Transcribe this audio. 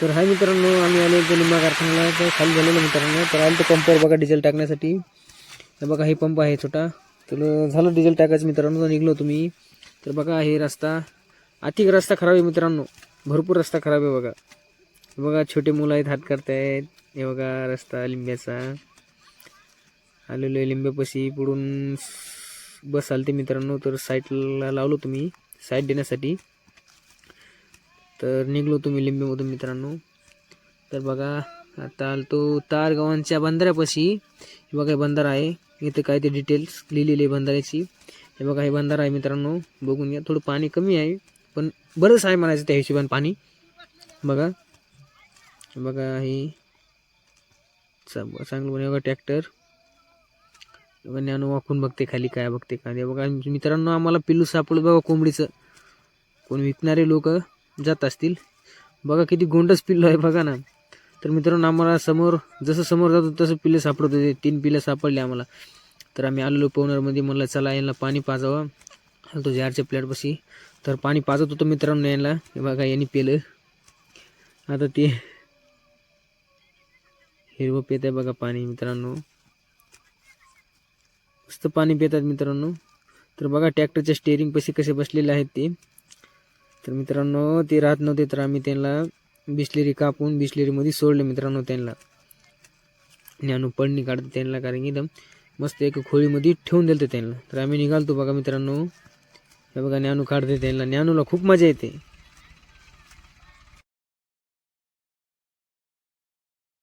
तर हाय मित्रांनो आम्ही आलो होतो निम्मा कारखान्याला. तर खाली झालेलं मित्रांनो. तर आलो तो पंपावर बघा डिझेल टाकण्यासाठी. तर बघा हे पंप आहे छोटा. तर झालं डिझेल टाकायचं मित्रांनो तर निघलो तुम्ही तर बघा हे रस्ता अधिक रस्ता खराब आहे मित्रांनो. भरपूर रस्ता खराब आहे बघा. बघा छोटे मुलं आहेत हात करतायत. हे बघा रस्ता लिंब्याचा. आलेलो आहे लिंब्यापाशी. पुढून बस आलते मित्रांनो तर साईडला लावलो तुम्ही साईड देण्यासाठी. तर निघलो तुम्ही लिंबीमधून मित्रांनो. तर बघा आता आलतो तारगावांच्या बंधाऱ्यापाशी. हे बघा हे बंधारा आहे. इथे काय ते डिटेल्स लिहिलेले आहे बंधाऱ्याची. हे बघा हे बंधारा आहे मित्रांनो. बघून घ्या थोडं पाणी कमी आहे पण बरंच आहे म्हणायचं त्या हिशोबाने पाणी. बघा बघा हे चा- चांगलं बघा बघा ट्रॅक्टर बघा ज्ञानू वाकून बघते खाली काय बघते काय. बघा मित्रांनो आम्हाला पिल्लू सापडलं बघा कोंबडीचं. कोण विकणारे लोक. जात असतील. बघा किती गोंडस पिल्लं आहे बघा ना. तर मित्रांनो आम्हाला समोर जसं समोर जातो तसं पिल्लं सापडत होते. तीन पिल्लं सापडले आम्हाला. तर आम्ही आलेलो पवनरमध्ये. म्हणलं चला यांना पाणी पाजावं. आलतो जारच्या प्लेटपाशी. तर पाणी पाजत होतो मित्रांनो यांना. हे बघा यांनी पेलं. आता ते हिरवं पेत आहे बघा पाणी मित्रांनो. मस्त पाणी पितात मित्रांनो. तर बघा ट्रॅक्टरच्या स्टेअरिंग पैसे कसे बसलेले आहेत ते. तर मित्रांनो ते राहत नव्हते तर आम्ही त्यांना बिस्लेरी कापून बिस्लेरीमध्ये सोडले मित्रांनो त्यांना. ज्ञानू पडणी काढतो त्यांना कारण की एकदम मस्त एक खोळीमध्ये ठेवून दिलं त्यांना. तर आम्ही निघालतो बघा मित्रांनो. हे बघा ज्ञानू काढते त्यांना. ज्ञानूला खूप मजा येते.